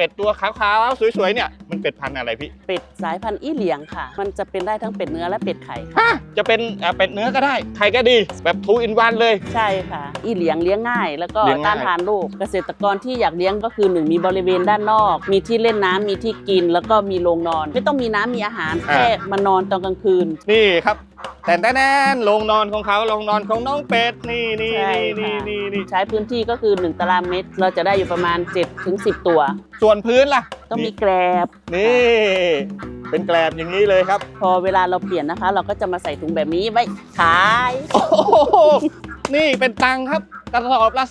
เป็ดตัวขาวๆสวยๆเนี่ยมันเป็ดพันธุ์อะไรพี่เป็ดสายพันธุ์อี้เหลียงค่ะ มันจะเป็นได้ทั้งเป็ดเนื้อและเป็ดไข่ค่ะฮะจะเป็นอ่าเป็ดเนื้อก็ได้ไข่ก็ดีแบบทูอินวันเลย ใช่ค่ะ อี้เหลียงเลี้ยงง่าย แล้วก็เลี้ยงง่าย ต้านทานโรคเกษตรกรที่อยากเลี้ยงก็คือหนึ่งมีบริเวณด้านนอก มีที่เล่นน้ำมีที่กินแล้วก็มีโรงนอน ไม่ต้องมีน้ำมีอาหารแค่มานอนตอนกลางคืน นี่ครับ แต่แน่นๆโรงนอนของเขาโรงนอนของน้องเป็ดนี่นี่ใช่นี่ค่ะ นี่นี่ใช้พื้นที่ก็คือ 1 ตารางเมตร เราจะได้อยู่ประมาณ7ถึง10 ตัว ส่วนพื้นล่ะต้องมีแกรบนี่ เป็นแกลบอย่างนี้เลยครับ พอเวลาเราเปลี่ยนนะคะ เราก็จะมาใส่ถุงแบบนี้ไว้ขาย โอ้โหนี่เป็นตังค์ครับ กระสอบละ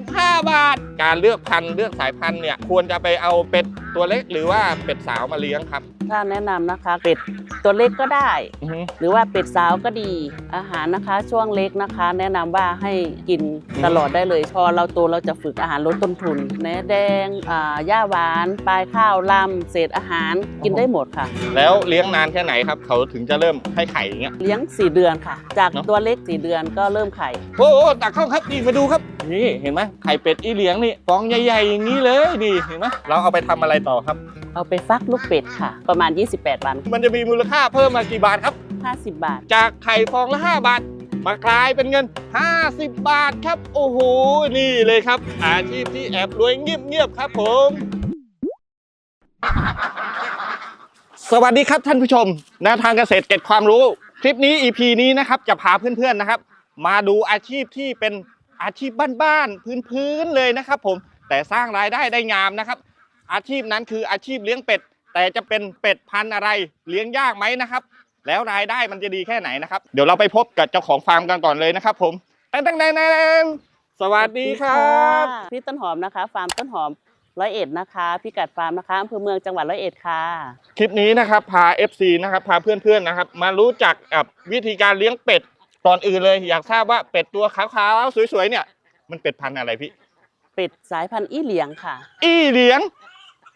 35 บาท การเลือกพันธุ์เลือกสายพันธุ์เนี่ยควรจะไปเอาเป็ดตัวเล็กหรือว่าเป็ดสาวมาเลี้ยงครับ ถ้าแนะนำนะคะเป็ดตัวเล็กก็ได้ อือฮึ หรือว่าเป็ดสาวก็ดี อาหารนะคะช่วงเล็กนะคะ แนะนำว่าให้กินตลอดได้เลย พอเราโตเราจะฝึกอาหารลดต้นทุนแหนแดงอ่าหญ้าหวานปลายข้าวลำเศษอาหารกินได้หมดค่ะ แล้วเลี้ยงนานแค่ไหนครับ เขาถึงจะเริ่มให้ไข่อย่างเงี้ย เลี้ยง 4 เดือนค่ะ จากเนอะ ตัวเล็ก 4 เดือนก็เริ่มไข่ โอ้โหตักเข้าครับนี่มาดูครับ นี่เห็นไหมไข่เป็ดอีเหลียงนี่ฟองใหญ่ๆอย่างนี้เลยนี่เห็นไหมเราเอาไปทำอะไรต่อครับ เอาไปฟักลูกเป็ดค่ะ ประมาณ 28 วัน มันจะมีมูลค่าเพิ่มมากี่บาทครับ 50 บาท จากไข่ฟองละ 5 บาท มากลายเป็นเงิน 50 บาทครับ โอ้โห นี่เลยครับ อาชีพที่แอบรวยเงียบๆครับผม สวัสดีครับท่านผู้ชมแนวทางเกษตรเก็บความรู้ คลิปนี้ EP นี้นะครับ จะพาเพื่อนๆนะครับ มาดูอาชีพที่เป็น อาชีพบ้านๆพื้นๆเลยนะครับ ผมแต่สร้างรายได้ได้งามนะครับ อาชีพนั้นคืออาชีพเลี้ยงเป็ด แต่จะเป็นเป็ดพันธุ์อะไรเลี้ยงยากไหมนะครับ แล้วรายได้มันจะดีแค่ไหนนะครับ เดี๋ยวเราไปพบกับเจ้าของฟาร์มกันก่อนเลยนะครับ ผมแตงแตงแตงแตงสวัสดีครับพี่ต้นหอมนะคะ ฟาร์มต้นหอมร้อยเอ็ดนะคะพิกัดฟาร์มนะคะอำเภอเมืองจังหวัดร้อยเอ็ดค่ะ คลิปนี้นะครับพา FC นะครับพาเพื่อนๆนะครับ มารู้จักกับวิธีการเลี้ยงเป็ด ก่อนอื่นเลยอยากทราบว่าเป็ดตัวขาวๆสวยๆเนี่ย มันเป็ดพันธุ์อะไรพี่ เป็ดสายพันธุ์อี้เหลียงค่ะ อี้เหลียง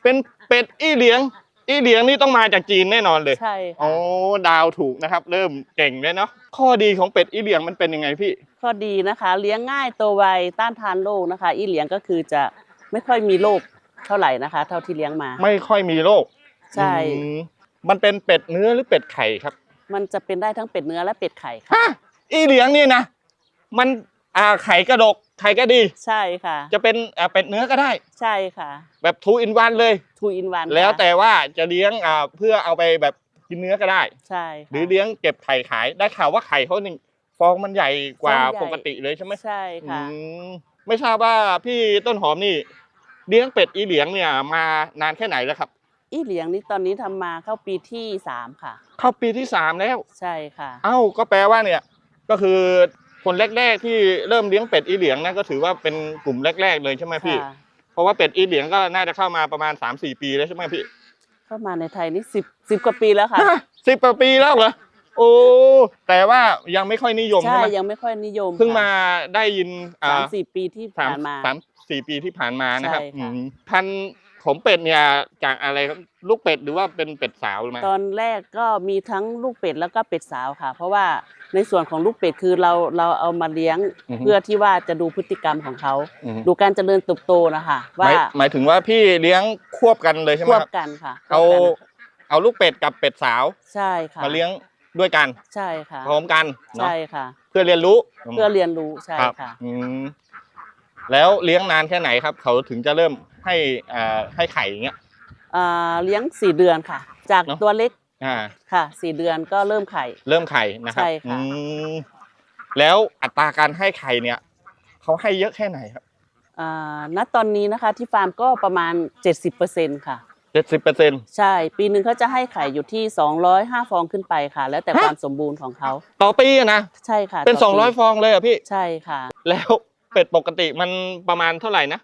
เป็นเป็ดอี้เหลียง อี้เหลียงนี่ต้องมาจากจีนแน่นอนเลยใช่โอ้ค่ะดาวถูกนะครับ เริ่มเก่งเลยเนาะข้อดีของเป็ดอี้เหลียงมันเป็นยังไงพี่ข้อดีนะคะ เลี้ยงง่ายโตวไวต้านทานโรคนะคะ อี้เหลียงก็คือจะไม่ค่อยมีโรคเท่าไหร่นะคะ เท่าที่เลี้ยงมา ไม่ค่อยมีโรคใช่ อืมมันเป็นเป็ดเนื้อหรือเป็ดไข่ครับมันจะเป็นได้ทั้งเป็ดเนื้อและเป็ดไข่ค่ะ ฮะ อี้เหลียงนี่นะมันอ่าไข่กระดกไข่ก็ดี ใช่ค่ะ จะเป็นอ่าเป็ดเนื้อก็ได้ ใช่ค่ะแบบทูอินวันเลย ทูอินวันแล้วแต่ว่าจะเลี้ยงอ่าเพื่อเอาไปแบบกินเนื้อก็ได้ ใช่ค่ะหรือเลี้ยงเก็บไข่ขายได้ข่าวว่าไข่เขานี่ฟองมันใหญ่กว่าฟองใหญ่ปกติเลยใช่ไหมใช่ค่ะ อืมไม่ทราบว่าพี่ต้นหอมนี่ เลี้ยงเป็ดอีเหลียงเนี่ยมานานแค่ไหนแล้วครับ อี้เหลียงนี่ตอนนี้ทำมาเข้าปีที่สามค่ะ เข้าปีที่สามแล้ว ใช่ค่ะ เอ้าก็แปลว่าเนี่ย ก็คือคนแรกๆที่เริ่มเลี้ยงเป็ดอีเหลียงนั่นก็ถือว่าเป็นกลุ่มแรก ๆ เลยใช่ไหมพี่ ค่ะเพราะว่าเป็ดอีเหลียงก็น่าจะเข้ามาประมาณ 3-4 ปีแล้วใช่ไหมพี่ เข้ามาในไทยนี่สิบสิบกว่าปีแล้วค่ะ สิบกว่าปีแล้วเหรอโอ้แต่ว่ายังไม่ค่อยนิยมใช่ใช่ไหมยังไม่ค่อยนิยมเพิ่งค่ะมาได้ยินอ่าสามสี่ปีที่สาผ่ามนมา สามสี่ปีที่ผ่านมานะครับใช่ค่ะ อืมพันธุ์ของเป็ดเนี่ยจากอะไรครับลูกเป็ดหรือว่าเป็นเป็ดสาวหรือไม่ตอนแรกก็มีทั้งลูกเป็ดแล้วก็เป็ดสาวค่ะ เพราะว่า ในส่วนของลูกเป็ดคือเราเราเอามาเลี้ยงเพื่อที่ว่าจะดูพฤติกรรมของเขา อืมดูการเจริญเติบโตนะคะหว่ามายหมายถึงว่าพี่เลี้ยงควบกันเลยใช่ไหคมวบครับกันค่ะเอาควบกันเอาลูกเป็ดกับเป็ดสาวใช่ค่ะมาเลี้ยงด้วยกันใช่ค่ะพร้อมกันเนาะใช่ค่ะ เพื่อเรียนรู้เพื่อเรียนรู้ใช่ครับค่ะ อืมแล้วเลี้ยงนานแค่ไหนครับ เขาถึงจะเริ่มให้อ่าให้ไข่อย่างเงี้ย อ่าเลี้ยงสี่เดือนค่ะ จากเนอะตัวเล็ก อ่า ค่ะสี่เดือนก็เริ่มไข่ เริ่มไข่นะครับใช่ค่ะ อืมแล้วอัตราการให้ไข่เนี่ยเขาให้เยอะแค่ไหนครับอ่าณตอนนี้นะคะที่ฟาร์มก็ประมาณ 70%ค่ะ เจ็ดสิบเปอร์เซ็นต์ใช่ ปีหนึ่งเขาจะให้ไข่อยู่ที่ 205 ฟองขึ้นไปค่ะ แล้วแต่ฮะความสมบูรณ์ของเขาต่อปีอะนะ ใช่ค่ะเป็น ต่สองร้อยปีฟองเลยเหรอะพี่ ใช่ค่ะ แล้วเป็ดปกติมันประมาณเท่าไหร่นะ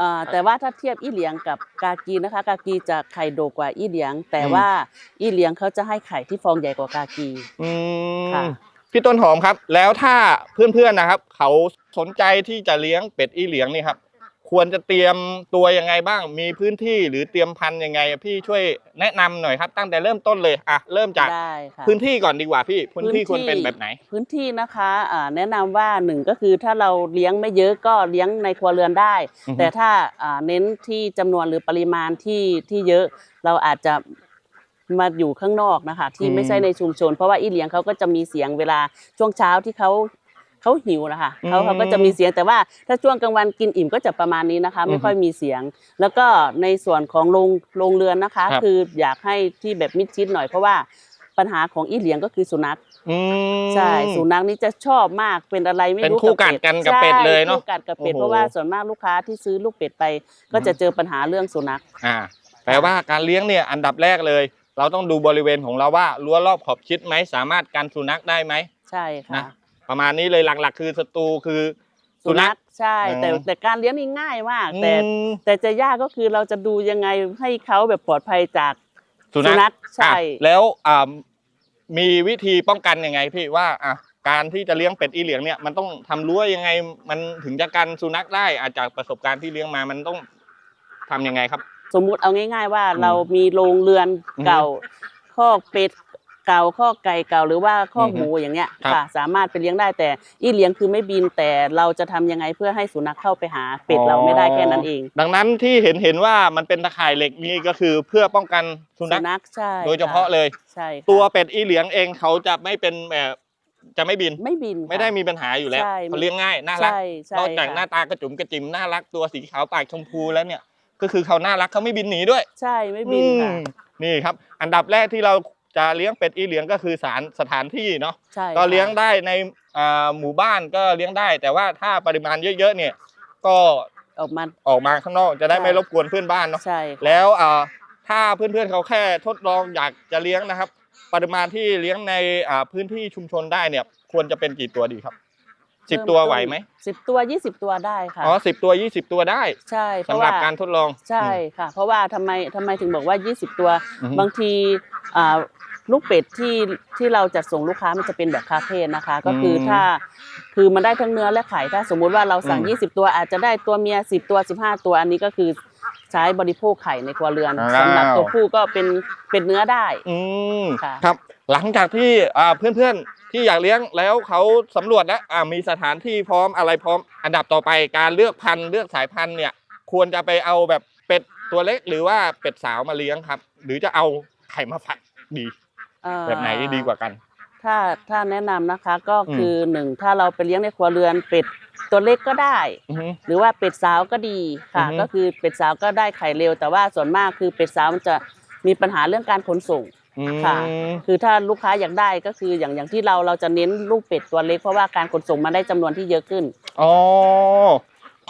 อ่าแต่ว่าถ้าเทียบอี้เหลียงกับกากีนะคะ กากีจะไข่โดกว่าอี้เหลียง แต่อืมว่าอี้เหลียงเขาจะให้ไข่ที่ฟองใหญ่กว่ากากี อืมค่ะ พี่ต้นหอมครับ แล้วถ้าเพื่อนๆนะครับ เขาสนใจที่จะเลี้ยงเป็ดอีเหลียงนี่ครับ ควรจะเตรียมตัวยังไงบ้าง มีพื้นที่หรือเตรียมพันธุ์ยังไงอะพี่ช่วยแนะนำหน่อยครับ ตั้งแต่เริ่มต้นเลยอะเริ่มจากได้ค่ะพื้นที่ก่อนดีกว่าพี่พื้นที่พื้นที่ควรเป็นแบบไหน พื้นที่นะคะอ่าแนะนำว่าหนึ่งก็คือถ้าเราเลี้ยงไม่เยอะก็เลี้ยงในครัวเรือนได้ อือฮึ แต่ถ้าอ่าเน้นที่จำนวนหรือปริมาณที่ที่เยอะเราอาจจะมาอยู่ข้างนอกนะคะ ที่อืมไม่ใช่ในชุมชน เพราะว่าอีเลี้ยงเขาก็จะมีเสียงเวลาช่วงเช้าที่เขา เขาหิวนะคะเขาอืมเขาก็จะมีเสียงแต่ว่าถ้าช่วงกลางวันกินอิ่มก็จะประมาณนี้นะคะ ไม่ค่อยมีเสียง แล้วก็ในส่วนของโรงโรงเรือนนะคะครับคืออยากให้ที่แบบมิดชิดหน่อยเพราะว่าปัญหาของอีเลี้ยงก็คือสุนัขอืมใช่สุนัขนี่จะชอบมากเป็นอะไรไม่เป็นรู้คู่กัดกันกับเป็ดเลยเนอะใช่คู่กัดกับเป็ดโอ้โหเพราะว่าส่วนมากลูกค้าที่ซื้อลูกเป็ดไป ก็จะเจอปัญหาเรื่องสุนัขอ่าแปลว่าการเลี้ยงเนี่ยอันดับแรกเลย เราต้องดูบริเวณของเราว่ารั้วรอบขอบชิดไหมสามารถกันสุนัขได้ไหมใช่ค่ะนะ ประมาณนี้เลยหลักๆ คือศัตรูคือสุนัขใช่ แต่อืมแต่การเลี้ยงนี่ง่ายมากแต่อืมแต่จะยากก็คือเราจะดูยังไงให้เขาแบบปลอดภัยจากสุนัขใช่อะแล้วอ่ามีวิธีป้องกันยังไงพี่ว่าอะการที่จะเลี้ยงเป็ดอีเหลียงเนี่ยมันต้องทำรั้วยังไงมันถึงจะกันสุนัขได้อาจจากประสบการณ์ที่เลี้ยงมามันต้องทำยังไงครับ สมมุติเอาง่าย ๆ ว่าอืมเรามีโรงเรือนอือฮึเก่าคอกเป็ด เก่าคอกไก่เก่าหรือว่าคอกอือฮึหมูอย่างเงี้ยครับค่ะ สามารถไปเลี้ยงได้แต่อีเลี้ยงคือไม่บินแต่เราจะทำยังไงเพื่อให้สุนัขเข้าไปหาเป็ดเราไม่ได้แค่นั้นเอง ดังนั้นที่เห็นเห็นว่ามันเป็นตะข่ายเหล็กนี่ก็คือเพื่อป้องกันสุนัขใช่โดยเฉพาะเลยใช่ค่ะตัวเป็ดอีเหลียงเองเขาจะไม่เป็นแบบจะไม่บินไม่บินค่ะไม่ได้มีปัญหาอยู่แล้วใช่เขาเลี้ยงง่ายน่ารักใช่ใช่นอกจากค่ะหน้าตากระจุ๋มกระจิ๋มน่ารักตัวสีขาวปากชมพูแล้วเนี่ยก็คือเขาน่ารักเขาไม่บินหนีด้วย ใช่ไม่บินค่ะอืมนี่ครับ อันดับแรกที่เรา จะเลี้ยงเป็ดอีเหลียงก็คือสถานสถานที่เนาะใช่ก็ค่ะเลี้ยงได้ในอ่าหมู่บ้านก็เลี้ยงได้ แต่ว่าถ้าปริมาณเยอะๆเนี่ย ก็ออกมา ออกมาข้างนอกจะได้ใช่ ไม่รบกวนเพื่อนบ้านเนาะใช่ค่ะแล้วอ่าถ้าเพื่อนๆเขาแค่ทดลองอยากจะเลี้ยงนะครับ ปริมาณที่เลี้ยงในอ่าพื้นที่ชุมชนได้เนี่ย ควรจะเป็นกี่ตัวดีครับสิบตัวไหวไหมสิบตัวยี่สิบตัวได้ค่ะ อ๋อสิบตัวยี่สิบตัวได้ใช่เพสำราะหรับว่าการทดลองใช่ค่ะ เพราะว่าทำไมทำไมถึงบอกว่า 20 ตัว อือฮึบางทีอ่า ลูกเป็ดที่ที่เราจัดส่งลูกค้ามันจะเป็นแบบคาเฟ่นะคะ ก็คืออมถ้าคือมันได้ทั้งเนื้อและไข่ถ้าสมมุติว่าเราสั่งอืม20 ตัวอาจจะได้ตัวเมีย 10 ตัว 15 ตัวอันนี้ก็คือใช้บริโภคไข่ในครัวเรือนอ้าวสำหรับตัวผู้ก็เป็นเป็นเนื้อได้อืมค่ะครับ หลังจากที่อ่าเพื่อนๆที่อยากเลี้ยงแล้วเขาสำรวจแล้วอ่ามีสถานที่พร้อมอะไรพร้อม อันดับต่อไปการเลือกพันธุ์เลือกสายพันธุ์เนี่ย ควรจะไปเอาแบบเป็ดตัวเล็กหรือว่าเป็ดสาวมาเลี้ยงครับ หรือจะเอาไข่มาฝักดีเอ่อ แบบไหนดีกว่ากัน ถ้าถ้าแนะนำนะคะก็คืออหนึ่งถ้าเราไปเลี้ยงในครัวเรือนเป็ดตัวเล็กก็ได้อือฮึหรือว่าเป็ดสาวก็ดีค่ะอือฮึก็คือเป็ดสาวก็ได้ไข่เร็ว แต่ว่าส่วนมากคือเป็ดสาวมันจะมีปัญหาเรื่องการขนส่งอืมค่ะ คือถ้าลูกค้าอยากได้ก็คืออย่างอย่างที่เราเราจะเน้นลูกเป็ดตัวเล็กเพราะว่าการขนส่งมันได้จำนวนที่เยอะขึ้นอ๋อ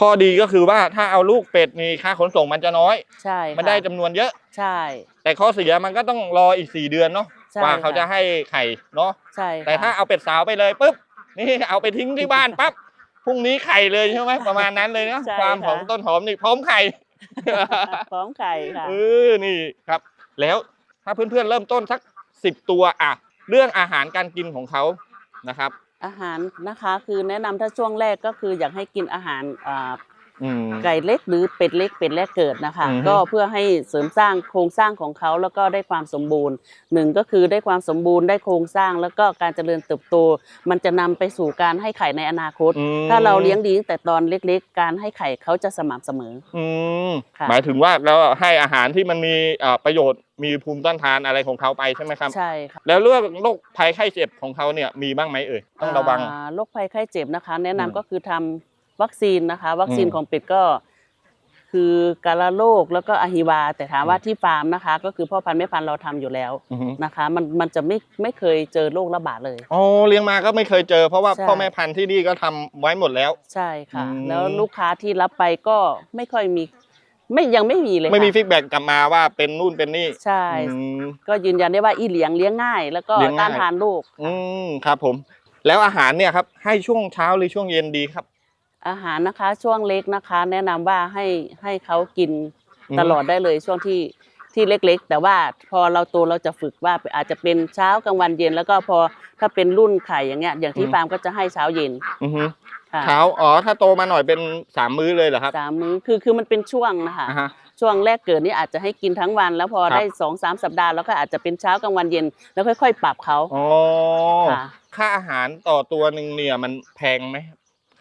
ข้อดีก็คือว่าถ้าเอาลูกเป็ดมีค่าขนส่งมันจะน้อย ใช่ค่ะมันได้จำนวนเยอะ ใช่ แต่ข้อเสียมันก็ต้องรออีกสี่เดือนเนาะ ใช่กว่าเขาค่ะ จะให้ไข่เนาะใช่ค่ะแต่ถ้าเอาเป็ดสาวไปเลยปุ๊บนี่เอาไปทิ้งที่บ้านปั๊บพรุ่งนี้ไข่เลยใช่ไหมประมาณนั้นเลยเนาะใช่ความหอมค่ะต้นหอมนี่พร้อมไข่ พร้อมไข่ค่ะ เออ นี่ครับ แล้วถ้าเพื่อนๆเริ่มต้นสักสิบตัวอะ เรื่องอาหารการกินของเขานะครับ อาหารนะคะคือแนะนำถ้าช่วงแรกก็คืออยากให้กินอาหารอ่า อืม ไก่เล็กหรือเป็ดเล็กเป็ดแรกเกิดนะคะ อือฮึ ก็เพื่อให้เสริมสร้างโครงสร้างของเขาแล้วก็ได้ความสมบูรณ์หนึ่งก็คือได้ความสมบูรณ์ได้โครงสร้างแล้วก็การเจริญเติบโต มันจะนำไปสู่การให้ไข่ในอนาคต อืมถ้าเราเลี้ยงดีตั้งแต่ตอนเล็กๆ การให้ไข่เขาจะสม่ำเสมอ อืมค่ะ หมายถึงว่าเราให้อาหารที่มันมีเอ่อประโยชน์มีภูมิต้านทานอะไรของเขาไปใช่ไหมครับ ใช่ค่ะแล้วเรื่องโรคภัยไข้เจ็บของเขาเนี่ยมีบ้างไหมเอ่ยต้องระวัง อ่าโรคภัยไข้เจ็บนะคะ แนะนำอืม ก็คือทำ วัคซีนนะคะ วัคซีนอืมของเป็ดก็คือการะโรคแล้วก็อหิวา แต่ถามว่าที่ฟาร์มนะคะ ก็คือพ่อพันธุ์แม่พันธุ์เราทำอยู่แล้วอือฮึนะคะ มันมันจะไม่ไม่เคยเจอโรคระบาดเลยอ๋อเลี้ยงมาก็ไม่เคยเจอ เพราะว่าใช่พ่อแม่พันธุ์ที่นี่ก็ทำไว้หมดแล้ว ใช่ค่ะอืมแล้วลูกค้าที่รับไปก็ไม่ค่อยมีไม่ยังไม่มีเลยไม่มีค่ะฟีดแบ็กกลับมาว่าเป็นนู่นเป็นนี่ใช่อืมก็ยืนยันได้ว่าอีเหลียงเลี้ยงง่าย แล้วก็เลี้ยงง่ายต้านทานโรคอืมครับผม แล้วอาหารเนี่ยครับให้ช่วงเช้าหรือช่วงเย็นดีครับ อาหารนะคะช่วงเล็กนะคะ แนะนำว่าให้ให้เขากินอืมตลอดได้เลยช่วงที่ที่เล็กๆ แต่ว่าพอเราโตเราจะฝึกว่าอาจจะเป็นเช้ากลางวันเย็น แล้วก็พอถ้าเป็นรุ่นไข่อย่างเงี้ยอย่างที่ฟาร์มก็จะให้เช้าเย็นอือฮึค่ะเช้าอ๋อถ้าโตมาหน่อยเป็นสามมื้อเลยเหรอครับสามมื้อคือคือมันเป็นช่วงนะคะอ่าฮะช่วงแรกเกิดนี่อาจจะให้กินทั้งวัน แล้วพอครับได้สองสามสัปดาห์แล้วก็อาจจะเป็นเช้ากลางวันเย็นแล้วค่อย ๆ ปรับเขาอ๋อค่ะค่าอาหารต่อตัวหนึ่งเนี่ยมันแพงไหม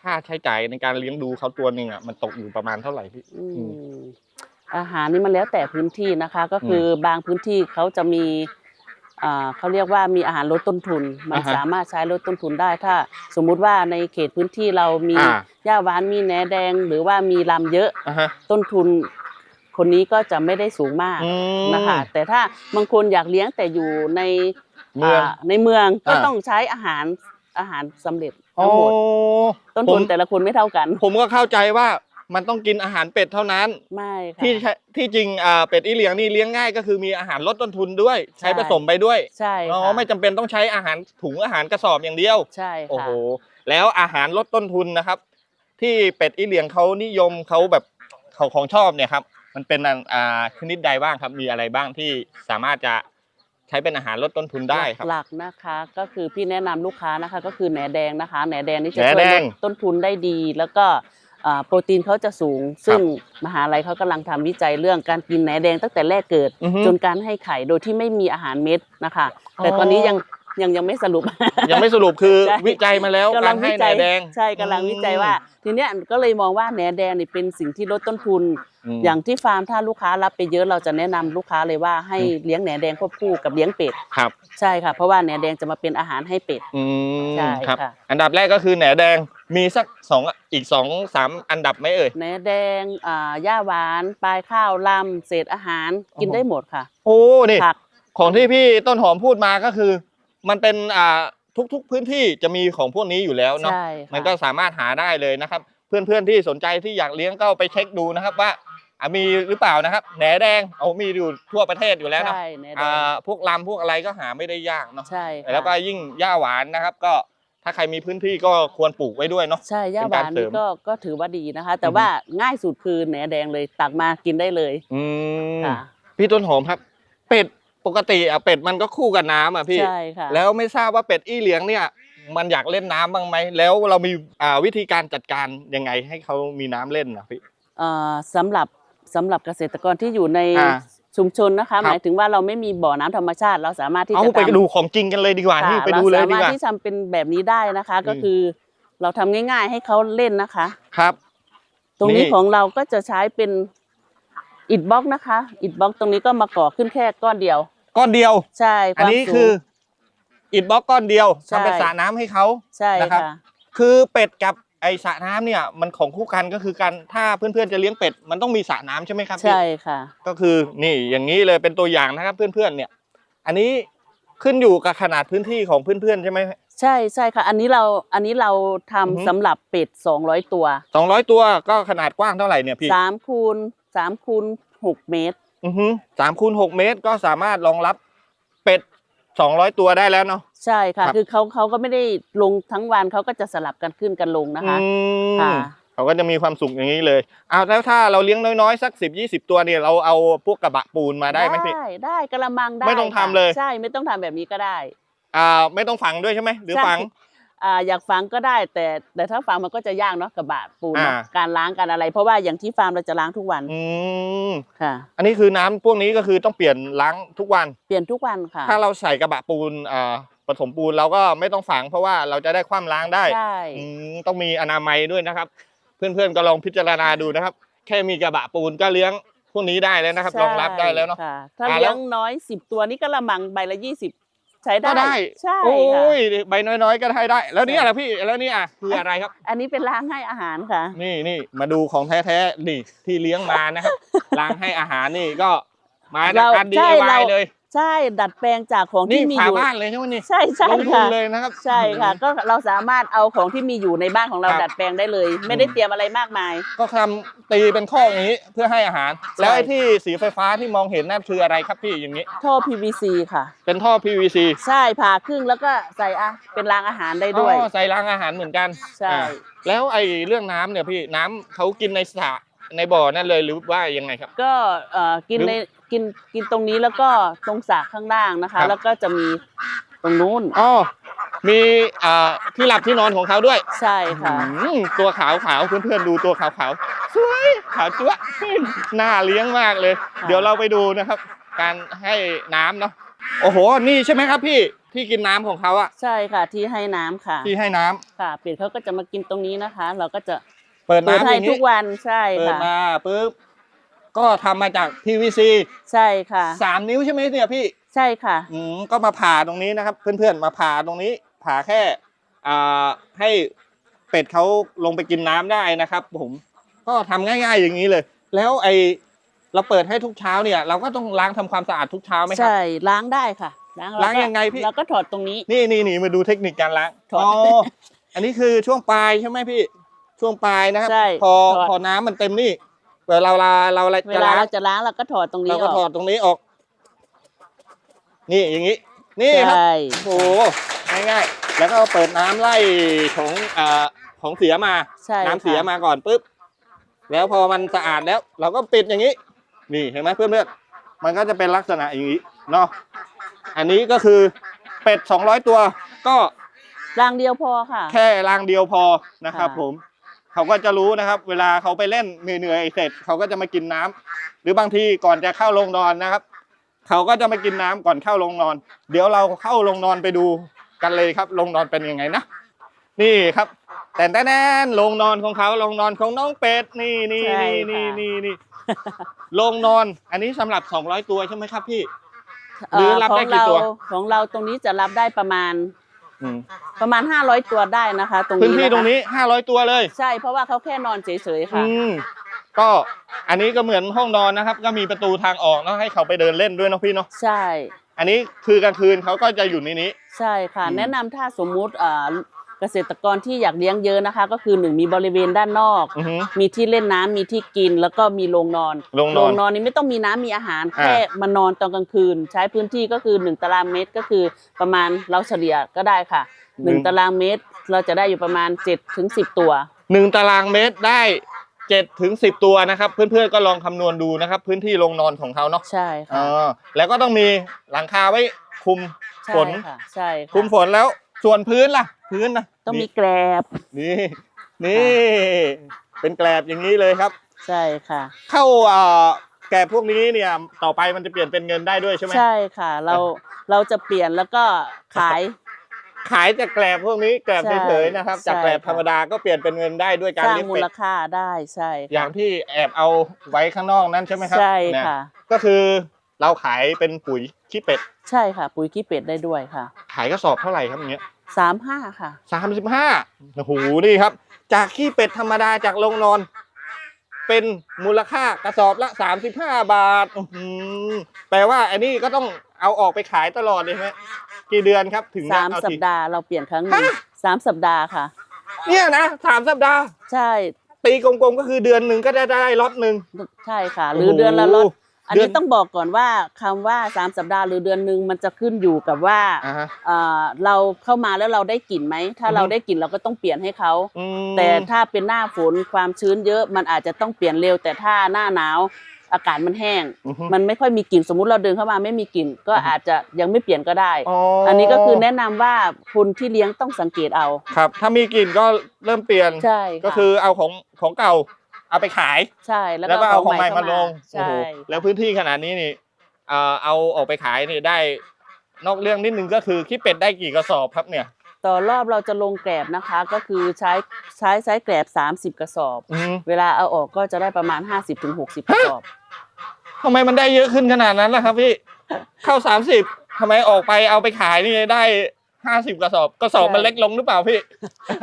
ค่าใช้จ่ายในการเลี้ยงดูเขาตัวหนึ่งอะมันตกอยู่ประมาณเท่าไหร่พี่อือืมอาหารนี่มันแล้วแต่พื้นที่นะคะ ก็คืออบางพื้นที่เขาจะมีอ่าเขาเรียกว่ามีอาหารลดต้นทุน มันอ่าฮะสามารถใช้ลดต้นทุนได้ ถ้าสมมุติว่าในเขตพื้นที่เรามีอ่า หญ้าหวานมีแหนแดง หรือว่ามีลำเยอะ อ่าฮะต้นทุนคนนี้ก็จะไม่ได้สูงมากอืมนะคะ แต่ถ้าบางคนอยากเลี้ยงแต่อยู่ในเมืองาในเมืองก็อ่า ต้องใช้อาหารอาหารสำเร็จโอ้ ทั้งหมดต้นทุนผมแต่ละคนไม่เท่ากัน ผมก็เข้าใจว่ามันต้องกินอาหารเป็ดเท่านั้น ไม่ค่ะที่ใช้ที่จริงอ่าเป็ดอีเหลียงนี่เลี้ยงง่ายก็คือมีอาหารลดต้นทุนด้วย ใช้ใช่ผสมไปด้วยใช่อ๋อค่ะไม่จำเป็นต้องใช้อาหารถุงอาหารกระสอบอย่างเดียว ใช่โอ้ค่ะโหแล้วอาหารลดต้นทุนนะครับ ที่เป็ดอีเหลียงเขานิยมเขาแบบเขาของชอบเนี่ยครับมันเป็นอันอ่าชนิดใดบ้างครับมีอะไรบ้างที่สามารถจะ ใช้เป็นอาหารลดต้นทุนได้ครับ หลักๆนะคะก็คือพี่แนะนำลูกค้านะคะ ก็คือแหนแดงนะคะแหนแดงนี่จะแหนช่วยแดลงดต้นทุนได้ดี แล้วก็อ่าโปรตีนเขาจะสูง ซึ่งมหาลัยเขากำลังทำวิจัยเรื่องการกินแหนแดงตั้งแต่แรกเกิด อือฮึจนการให้ไข่โดยที่ไม่มีอาหารเม็ดนะคะ แต่อ๋อตอนนี้ยัง ยังยังไม่สรุป ยังไม่สรุปคือใช่ วิจัยมาแล้วกำกาลัรงให้วิแหนจัยแดงใช่กำลังวิจัยว่า ทีเนี้ยก็เลยมองว่าแหนแดงนี่เป็นสิ่งที่ลดต้นทุน ม อย่างที่ฟาร์มถ้าลูกค้ารับไปเยอะเราจะแนะนำลูกค้าเลยว่าให้อืม เลี้ยงแหนแดงควบคู่กับเลี้ยงเป็ดครับใช่ค่ะเพราะว่าแหนแดงจะมาเป็นอาหารให้เป็ด อืมใช่ครับ ค่ะ อันดับแรกก็คือแหนแดงมีสักสองอีกสองสามอันดับไหมเอ่ย แหนแดงอ่าหญ้าหวานปลายข้าวลำเศษอาหารกินโอ้โหได้หมดค่ะ โอ้นี่ผัก ของที่พี่ต้นหอมพูดมาก็คือ มันเป็นอ่าทุกๆพื้นที่จะมีของพวกนี้อยู่แล้วเนาะใช่ค่ะมันก็สามารถหาได้เลยนะครับ เพื่อนๆที่สนใจที่อยากเลี้ยงก็ไปเช็คดูนะครับว่าอะมีหรือเปล่านะครับแหนแดงเอามีอยู่ทั่วประเทศอยู่แล้วเนาะใช่แหนแดอ่างพวกลำพวกอะไรก็หาไม่ได้ยากเนาะ ใช่ค่ะแล้วก็ยิ่งหญ้าหวานนะครับ ก็ถ้าใครมีพื้นที่ก็ควรปลูกไว้ด้วยเนาะ ใช่หญ้าเป็นหการวานเสรินี่มก็ก็ถือว่าดีนะคะ แต่อือฮึ ว่าง่ายสุดคือแหนแดงเลยตักมากินได้เลยอืมค่ะ พี่ต้นหอมครับ เป็ด ปกติอะเป็ดมันก็คู่กับน้ำอะพี่ ใช่ค่ะแล้วไม่ทราบว่าเป็ดอี้เลี้ยงเนี่ย มันอยากเล่นน้ำบ้างไหม แล้วเรามีอ่าวิธีการจัดการยังไงให้เขามีน้ำเล่นนะพี่ เอ่อสำหรับสำหรับเกษตรกรที่อยู่ในอ่า ชุมชนนะคะ ครับ หมายถึงว่าเราไม่มีบ่อน้ำธรรมชาติ เราสามารถที่เอาจะไปทำดูของจริงกันเลยดีกว่าค่ะนี่ไปดูเลยเราดีสากมารถว่า ที่ทำเป็นแบบนี้ได้นะคะ ก็อืม คือเราทำง่ายๆให้เขาเล่นนะคะ ครับ ตรงนี้นี่ ของเราก็จะใช้เป็นอิฐบล็อกนะคะอิฐบล็อกตรงนี้ก็มาก่อขึ้นแค่ก้อนเดียว ก้อนเดียว ใช่อันวามนี้สูง คืออิฐบล็อกก้อนเดียวใช่ ทำเป็นสระน้ำให้เขา ใช่นะครับ ค่ะ คือเป็ดกับไอสระน้ำเนี่ยมันของคู่กันก็คือการถ้าเพื่อนๆจะเลี้ยงเป็ดมันต้องมีสระน้ำใช่ไหมครับพี่ ใช่ค่ะ ก็คือนี่อย่างนี้เลยเป็นตัวอย่างนะครับเพื่อนๆเนี่ย อันนี้ขึ้นอยู่กับขนาดพื้นที่ของเพื่อนๆใช่ไหม ใช่ใช่ค่ะ อันนี้เราอันนี้เราทำอือฮึสำหรับเป็ดสองร้อยตัวสองร้อยตัวก็ขนาดกว้างเท่าไหร่เนี่ยพี่สามคูณสามคูณหกเมตร อือฮึสามคูณหกเมตรก็สามารถรองรับเป็ดสองร้อยตัวได้แล้วเนาะ ใช่ค่ะ ครับ คือเขาเขาก็ไม่ได้ลงทั้งวันเขาก็จะสลับกันขึ้นกันลงนะคะ อืมค่ะ เขาก็จะมีความสุขอย่างนี้เลยเอาแล้วถ้าเราเลี้ยงน้อยๆ สักสิบยี่สิบตัวเนี่ยเราเอาพวกกระบะปูนมาได้ไหมพี่ ได้ได้กระมังได้ไม่ต้องค่ะทำเลย ใช่ไม่ต้องทำแบบนี้ก็ได้อ่าไม่ต้องฝังด้วยใช่ไหมหรือใช่ฝัง อ่าอยากฟังก็ได้แต่แต่ถ้าฟังมันก็จะยากเนาะกระบะปูนเนาะอ่า การล้างการอะไร เพราะว่าอย่างที่ฟาร์มเราจะล้างทุกวันอืมค่ะอันนี้คือน้ำพวกนี้ก็คือต้องเปลี่ยนล้างทุกวัน เปลี่ยนทุกวันค่ะถ้าเราใส่กระบะปูนอ่าผสมปูนเราก็ไม่ต้องฝัง เพราะว่าเราจะได้คว่ำล้างได้ใช่อืมต้องมีอนามัยด้วยนะครับ เพื่อนๆก็ลองพิจารณาดูนะครับ แค่มีกระบะปูนก็เลี้ยงพวกนี้ได้แล้วนะครับใช่รองรับได้แล้วเนาะ ค่ะถ้าอ่าเลี้แล้ยวงน้อยสิบตัวนี่ก็ละมังใบละยี่สิบ ใช้ได้ก็ได้ใช่โอ้ค่ะยใบน้อยๆ ก็ได้ได้ แล้วนี่ใช่อะไรพี่แล้วนี่อะคืออะไรครับ อันนี้เป็นล้างให้อาหารค่ะ นี่นี่มาดูของแท้ๆนี่ที่เลี้ยงมานะครับล้างให้อาหารนี่ก็มาจากการ ใช่ DIY เรา เลย ใช่ดัดแปลงจากของนี่ที่มีฝาอยู่ บ้านเลยใช่ไหมนี่ใช่ใช่ลงทุนค่ะ เลยนะครับ ใช่ค่ะ ก็เราสามารถเอาของที่มีอยู่ในบ้านของเราครับ ดัดแปลงได้เลย ไม่ได้เตรียมอะไรมากมาย ก็ทำตีเป็นข้ออย่างนี้เพื่อให้อาหาร แล้วไอ้ที่สีไฟฟ้าที่มองเห็นนั่นคืออะไรครับพี่อย่างนี้ ท่อ PVC ค่ะ เป็นท่อ PVC ใช่ผ่าครึ่งแล้วก็ใส่อะเป็นรางอาหารได้ด้วย อ๋อใส่รางอาหารเหมือนกันใช่ อ่าแล้วไอ้เรื่องน้ำเนี่ยพี่น้ำเขากินในสระ ในบ่อนั่นเลยหรือว่ายังไงครับ ก็เอ่อกินหรือในกินกินตรงนี้แล้วก็ตรงสระข้างล่างนะครัคะ บ แล้วก็จะมีตรงนู้นอ๋อมีอ่าที่หลับที่นอนของเขาด้วยใช่ค่ะอืมตัวขาวขาวๆเพื่อนๆดูตัวขาวขาวๆสวยขาวจั๊วะน่าเลี้ยงมากเลยค่ะเดี๋ยวเราไปดูนะครับ การให้น้ำเนาะโอ้โหนี่ใช่ไหมครับพี่ที่กินน้ำของเขาอะใช่ค่ะที่ให้น้ำค่ะที่ให้น้ำค่ะเป็ดเขาก็จะมากินตรงนี้นะคะ เราก็จะ เปิดเปิดน้ำอให้ย่างทุนี้กวันใช่เปิดค่ะ มาปุ๊บก็ทำมาจาก PVC ใช่ค่ะ สามนิ้วใช่ไหมเนี่ยพี่ ใช่ค่ะ อืมก็มาผ่าตรงนี้นะครับ เพื่อนๆมาผ่าตรงนี้ ผ่าแค่อ่าให้เป็ดเขาลงไปกินน้ำได้นะครับ ผมก็ทำง่าย ๆ อย่างนี้เลย แล้วไอเราเปิดให้ทุกเช้าเนี่ย เราก็ต้องล้างทำความสะอาดทุกเช้าไหมครับ ใช่ล้างได้ค่ะ ล้างแวล้างก็ยังไงพี่เราก็ถอดตรงนี้ นี่นี่นี่มาดูเทคนิคการล้างถอด อ๋ออันนี้คือช่วงปลายใช่ไหมพี่ ช่วงปลายนะครับ ใช่พอถอด พอน้ำมันเต็มนี่เวลาเราเราเวจะลาล้างเราจะล้างเราก็ถอดตรงนี้เราอก็อกถอดตรงนี้ออก นี่อย่างนี้ นี่ครับ ใช่โอ้โหง่ายๆ แล้วก็เปิดน้ำไล่ของอ่าของเสียมา ใช่น้ำเสียค่ะมาก่อนปุ๊บ แล้วพอมันสะอาดแล้ว เราก็ปิดอย่างนี้ นี่เห็นไหมเพื่อนๆมันก็จะเป็นลักษณะอย่างนี้เนาะ อันนี้ก็คือเป็ดสองร้อยตัว ก็ รางเดียวพอค่ะ แค่รางเดียวพอนะครับค่ะ ผม เขาก็จะรู้นะครับ เวลาเขาไปเล่นเหนื่อยๆเสร็จเขาก็จะมากินน้ำหรือบางทีก่อนจะเข้าโรงนอนนะครับ เขาก็จะมากินน้ำก่อนเข้าโรงนอน เดี๋ยวเราเข้าโรงนอนไปดูกันเลยครับโรงนอนเป็นยังไงนะนี่ครับ แต่แน่นๆโรงนอนของเขาโรงนอนของน้องเป็ดนี่นี่ใช่นี่ค่ะนี่นี่นี่โรงนอน อันนี้สำหรับ 200 ตัวใช่ไหมครับพี่หเรือรับขได้องกี่เราตัว ของเราตรงนี้จะรับได้ประมาณ อืมประมาณ 500 ตัวได้นะคะ ตรงนี้พื้นที่ะคะตรงนี้ 500 ตัวเลย ใช่เพราะว่าเขาแค่นอนเฉยๆค่ะ อืมก็อันนี้ก็เหมือนห้องนอนนะครับ ก็มีประตูทางออกเนาะให้เขาไปเดินเล่นด้วยเนาะพี่เนาะใช่ อันนี้คือกลางคืนเขาก็จะอยู่ในนี้ ใช่ค่ะอืมแนะนำถ้าสมมุติอ่า เกษตรกรที่อยากเลี้ยงเยอะนะคะ ก็คือหนึ่งมีบริเวณด้านนอก อือหือมีที่เล่นน้ำมีที่กินแล้วก็มีโรงนอนโรงนอนนอนนี้ไม่ต้องมีน้ำมีอาหารอ่าแค่มานอนตอนกลางคืน ใช้พื้นที่ก็คือหนึ่งตารางเมตรก็คือประมาณเราเฉลี่ยก็ได้ค่ะหนึ่ง ตารางเมตร เราจะได้อยู่ประมาณ7จ็ดถึงสิตัว หนึ่งตารางเมตรได้เจ็ดถึงสิบตัวนะครับ เพื่อนๆก็ลองคำนวณดูนะครับ พื้นที่โรงนอนของเขาเนาะใช่อ๋ค่ะอแล้วก็ต้องมีหลังคาไว้คุมใช่ฝนค่ะใช่ค่ะคุมฝนแล้วส่วนพื้นล่ะ พื้นนะต้องมีนี่แกลบนี่นี่ เป็นแกลบอย่างนี้เลยครับ ใช่ค่ะ เข้าเอ่อแกลบพวกนี้เนี่ย ต่อไปมันจะเปลี่ยนเป็นเงินได้ด้วยใช่ไหมใช่ค่ะ เราเราจะเปลี่ยนแล้วก็ขาย ขายจากแกลบพวกนี้แกลบใช่เฉยๆนะครับ จากใช่ แกลบค่ะธรรมดาก็เปลี่ยนเป็นเงินได้ด้วยการสร้างเลี้ยงมูเป็ดลค่าได้ใช่ค่ะอย่างที่แอบเอาไว้ข้างนอกนั้นใช่ไหมครับใช่เนี่ยค่ะ ก็คือเราขายเป็นปุ๋ยขี้เป็ด ใช่ค่ะ ปุ๋ยขี้เป็ดได้ด้วยค่ะ ขายกระสอบเท่าไหร่ครับอย่างเงี้ย สามห้าค่ะสามสิบห้าโอ้โหนี่ครับ จากขี้เป็ดธรรมดาจากโรงนอน เป็นมูลค่ากระสอบละสามสิบห้าบาทอื้อหือแปลว่าอันนี้ก็ต้องเอาออกไปขายตลอดเลยใช่ไหมกี่เดือนครับถึงจะสามเอสัปทีดาห์เราเปลี่ยนครั้งหนึ่งฮะสามสัปดาห์ค่ะ เนี่ยนะสามสัปดาห์ ใช่ ตีกลมๆก็คือเดือนหนึ่งก็ได้ได้ล็อตหนึ่งใช่ค่ะ หรือเดือนละล็อต อันเดือนี้นต้องบอกก่อนว่าคำว่าสามสัปดาห์หรือเดือนหนึ่งมันจะขึ้นอยู่กับว่าอ่าฮะเอ่อเราเข้ามาแล้วเราได้กลิ่นไหม ถ้าอือฮึเราได้กลิ่นเราก็ต้องเปลี่ยนให้เขาอืมแต่ถ้าเป็นหน้าฝนความชื้นเยอะมันอาจจะต้องเปลี่ยนเร็ว แต่ถ้าหน้าหนาวอากาศมันแห้งอือฮึมันไม่ค่อยมีกลิ่นสมมุติเราเดินเข้ามาไม่มีกลิ่นก็อือฮึอาจจะยังไม่เปลี่ยนก็ได้อ๋ออัอันนี้ก็คือแนะนำว่าคุณที่เลี้ยงต้องสังเกตเอา ครับ ถ้ามีกลิ่นก็เริ่มเปลี่ยนใช่ะก็คือเอาของของเก่า เอาไปขาย ใช่แล้วแล้วก็เอาของใหม่มาลงใช่โอ้โหแล้วพื้นที่ขนาดนี้นี่เอ่อเอาออกไปขายนี่ได้ นอกเรื่องนิดนึงก็คือขี้เป็ดได้กี่กระสอบครับเนี่ย ต่อรอบเราจะลงแกลบนะคะ ก็คือใช้ใช้ใช้แกลบ 30 กระสอบ อืมเวลาเอาออกก็จะได้ประมาณ 50-60 กระสอบ ทำไมมันได้เยอะขึ้นขนาดนั้นล่ะครับพี่ เข้าสามสิบทำไมออกไปเอาไปขายนี่ได้ ห้าสิบกระสอบกระสอบมันใช่เล็กลงหรือเปล่าพี่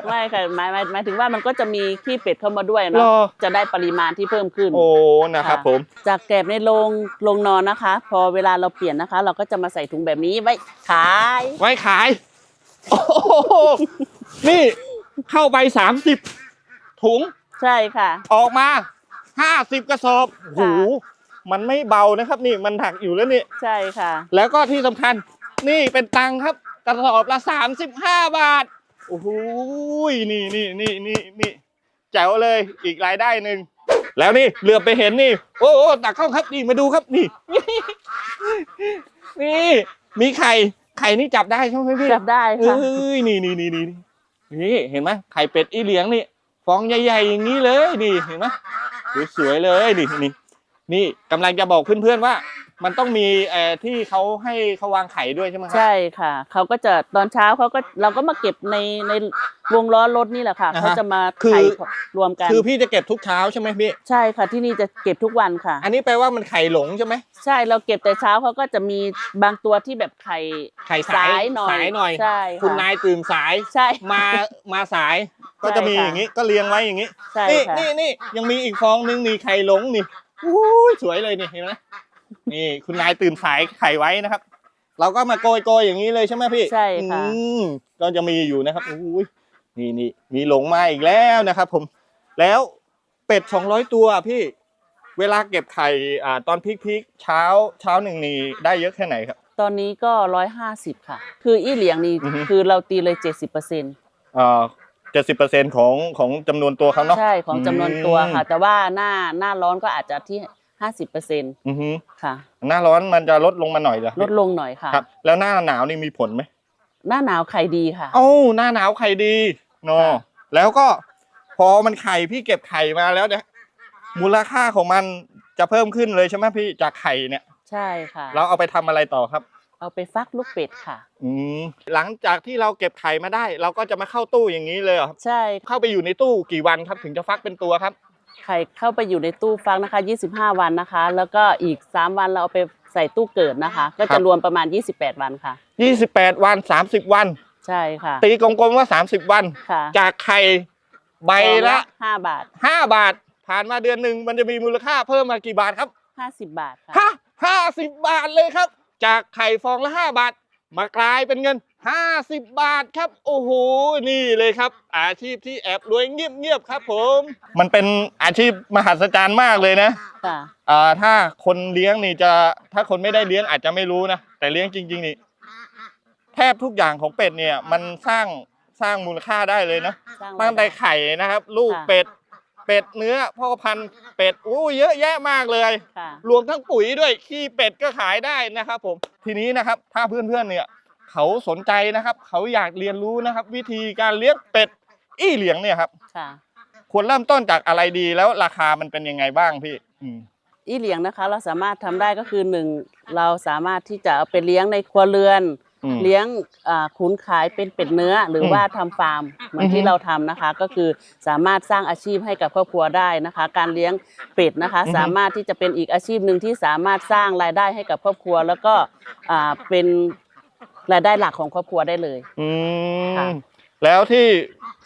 ไม่ค่ะหมายหมายหมายถึงว่ามันก็จะมีขี้เป็ดเข้ามาด้วยรเนาะอจะได้ปริมาณที่เพิ่มขึ้น โอ้นะครับค่ะ ผม จากแกลบในโรงโรงนอนนะคะ พอเวลาเราเปลี่ยนนะคะ เราก็จะมาใส่ถุงแบบนี้ไว้ขายไว้ขาย โอ้โห นี่เข้าไปสามสิบถุงใช่ค่ะ ออกมาห้าสิบกระสอบโอ้โหมันไม่เบานะครับ นี่มันหนักอยู่แล้วนี่ ใช่ค่ะ แล้วก็ที่สำคัญ นี่เป็นตังค์ครับ กระสอบละสามสิบห้าบาทโอ้โหนี่นี่นี่นี่นี่แจ๋วเลยอีกรายได้หนึ่งแล้วนี่เหลือบไปเห็นนี่ โอ้โหตักเข้าครับนี่มาดูครับนี่ นี่ มีไข่ไข่นี่จับได้ใช่ไหมพี่จับได้เอ้ค่ะยนี่นี่นี่นี่นี่เห็นไหมไข่เป็ดอีเหลียงนี่ฟองใหญ่ๆอย่างนี้เลยนี่เห็นไหมสวยๆเลยนี่นี่นี่กำลังจะบอกเพื่อนๆว่า มันต้องมีเอ่อที่เขาให้เขาวางไข่ด้วยใช่ไหมครับ ใช่ค่ะเขาก็จะตอนเช้าเขาก็เราก็มาเก็บในในวงล้อรถนี่แหละค่ะอ่าฮะเขาจะมาคือ ไข่รวมกัน คือพี่จะเก็บทุกเช้าใช่ไหมพี่ ใช่ค่ะที่นี่จะเก็บทุกวันค่ะ อันนี้แปลว่ามันไข่หลงใช่ไหมใช่เราเก็บแต่เช้าเขาก็จะมีบางตัวที่แบบไข่ไข่สาสายยหน่อยสายหน่อย ใช่คุณค่ะนายตื่นสายใช่ มามาสายก็จะมีอย่างนี้ก็เรียงไว้อย่างนี้ใช่นี่ค่ะนี่นี่ยังมีอีกฟองนึงนี่ไข่หลงนี่อู้ยสวยเลยนี่เห็นไหม นี่คุณนายตื่นสายไข่ไว้นะครับ เราก็มาโกยโกยอย่างนี้เลยใช่ไหมพี่ใช่ค่ะอืมก็จะมีอยู่นะครับอู้ยนี่นี่มีหลงมาอีกแล้วนะครับ ผม แล้วเป็ดสองร้อยตัวพี่เวลาเก็บไข่อ่าตอนพีคๆเช้าเช้าหนึ่งนี่ได้เยอะแค่ไหนครับ ตอนนี้ก็ร้อยห้าสิบค่ะ คืออี้เหลียงนี่อือฮึ คือเราตีเลยเจ็ดสิบเปอร์เซ็นต์อ่าเจ็ดสิบเปอร์เซ็นของของจำนวนตัวเขาเนาะ ใช่ของจำนวนตัวค่ะ อืม แต่ว่าหน้าหน้าร้อนก็อาจจะที่ ห้าสิบเปอร์เซ็นต์อือฮึค่ะ หน้าร้อนมันจะลดลงมาหน่อยเหรอลดลงหน่อยค่ะ ครับ แล้วหน้าหนาวนี่มีผลไหมหน้าหนาวไข่ดีค่ะ เอ้าหน้าหนาวไข่ดีเนอะค่ะ แล้วก็พอมันไข่พี่เก็บไข่มาแล้วเนี่ยมูลค่าของมันจะเพิ่มขึ้นเลยใช่ไหมพี่จากไข่เนี่ย ใช่ค่ะเราเอาไปทำอะไรต่อครับ เอาไปฟักลูกเป็ดค่ะ อืมหลังจากที่เราเก็บไข่มาได้ เราก็จะมาเข้าตู้อย่างนี้เลยเหรอครับใช่เข้าไปอยู่ในตู้กี่วันครับถึงจะฟักเป็นตัวครับไข่เข้าไปอยู่ในตู้ฟักนะคะ 25 วันนะคะ แล้วก็อีก 3 วันเราเอาไปใส่ตู้เกิดนะคะ ก็ครัจะบรวมประมาณ 28 วันค่ะ 28 วัน 30 วัน ใช่ค่ะ ตีกลมๆว่า 30 วัน ค่ะจากไข่ใบละห้าบาท 5 บาท ผ่านมาเดือนหนึ่งมันจะมีมูลค่าเพิ่มมากี่บาทครับ 50 บาทค่ะฮะห้าสิบบาทเลยครับ จากไข่ฟองละห้าบาท มากลายเป็นเงินห้าสิบบาทครับ โอ้โห นี่เลยครับ อาชีพที่แอบรวยเงียบๆครับผม มันเป็นอาชีพมหัศจรรย์มากเลยนะค่ะอ่าถ้าคนเลี้ยงนี่จะถ้าคนไม่ได้เลี้ยงอาจจะไม่รู้นะ แต่เลี้ยงจริง ๆ นี่ แทบทุกอย่างของเป็ดเนี่ย มันสร้างสร้างมูลค่าได้เลยนะสร้างตั้งแต่รายได้ไข่นะครับ ลูกค่ะเป็ด เป็ดเนื้อพ่อพันธุ์เป็ดอู้เยอะแยะมากเลย ค่ะรวมทั้งปุ๋ยด้วยขี้เป็ดก็ขายได้นะครับผม ทีนี้นะครับถ้าเพื่อนๆเนี่ยเขาสนใจนะครับ เขาอยากเรียนรู้นะครับ วิธีการเลี้ยงเป็ดอี้เหลียงเนี่ยครับค่ะควรเริ่มต้นจากอะไรดีแล้วราคามันเป็นยังไงบ้างพี่อืม อีเหลียงนะคะ เราสามารถทำได้ก็คือหนึ่งเราสามารถที่จะเอาไปเลี้ยงในครัวเรือน อืม เลี้ยงอ่าขุนขายเป็นเป็ดเนื้อหรืออมว่าทำฟาร์มเหมือนอือฮึที่เราทำนะคะ ก็คือสามารถสร้างอาชีพให้กับครอบครัวได้นะคะ การเลี้ยงเป็ดนะคะ อือฮึ สามารถที่จะเป็นอีกอาชีพหนึ่งที่สามารถสร้างรายได้ให้กับครอบครัว แล้วก็อ่าเป็นรายได้หลักของครอบครัวได้เลย อืค่ะมแล้วที่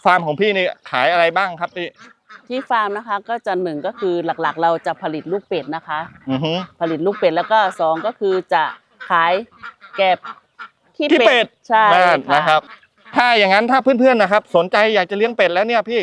ฟาร์มของพี่นี่ขายอะไรบ้างครับพี่ที่ฟาร์มนะคะก็จะหนึ่งก็คือหลักๆ เราจะผลิตลูกเป็ดนะคะ อือฮึผลิตลูกเป็ดแล้วก็สองก็คือจะขายแกบ ขี้ขี้เป็ดใช่นั่นค่ะนะครับ ถ้าอย่างนั้นถ้าเพื่อนๆนะครับ สนใจอยากจะเลี้ยงเป็ดแล้วเนี่ยพี่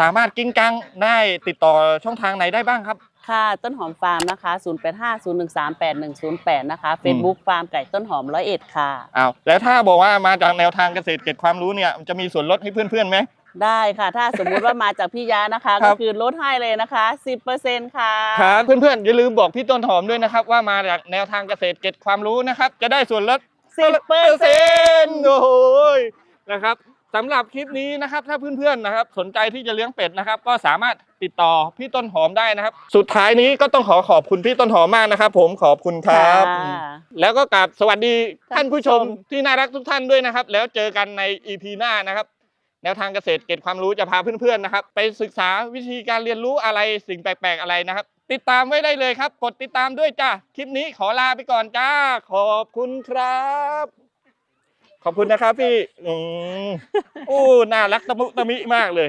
สามารถกิ้งกังได้ติดต่อช่องทางไหนได้บ้างครับ ค่ะต้นหอมฟาร์มนะคะ 0850138108 นะคะ Facebook ฟาร์มไก่ต้นหอมร้อยเอ็ดค่ะ อ้าวแล้วถ้าบอกว่ามาจากแนวทางเกษตรเก็บความรู้เนี่ยจะมีส่วนลดให้เพื่อนๆไหม ได้ค่ะ ถ้าสมมุติว่ามาจากพี่ยานะคะ ครัก็บ คือลดให้เลยนะคะ 10%ค่ะ ครับเพื่อนๆอย่าลืมบอกพี่ต้นหอมด้วยนะครับ ว่ามาจากแนวทางเกษตรเก็บความรู้นะครับ จะได้ส่วนลด 10%เปอร์เซ็นต์โอ้โหยนะครับสำหรับคลิปนี้นะครับถ้าเพื่อนๆนะครับสนใจที่จะเลี้ยงเป็ดนะครับ ก็สามารถติดต่อพี่ต้นหอมได้นะครับ สุดท้ายนี้ก็ต้องขอขอบคุณพี่ต้นหอมมากนะครับ ผมขอบคุณครับค่ะแล้วก็กราบสวัสดีท่าท่านนผู้ผู้ชมชมที่น่ารักทุกท่านด้วยนะครับ แล้วเจอกันใน EP หน้านะครับ แนวทางเกษตรเก็บความรู้จะพาเพื่อนๆนะครับ ไปศึกษาวิธีการเรียนรู้อะไรสิ่งแปลกๆอะไรนะครับ ติดตามไว้ได้เลยครับ กดติดตามด้วยจ้าคลิปนี้ขอลาไปก่อนจ้า ขอบคุณครับ ขอบคุณนะครับพี่อืมโอ้น่ารักตะมุตะมิมากเลย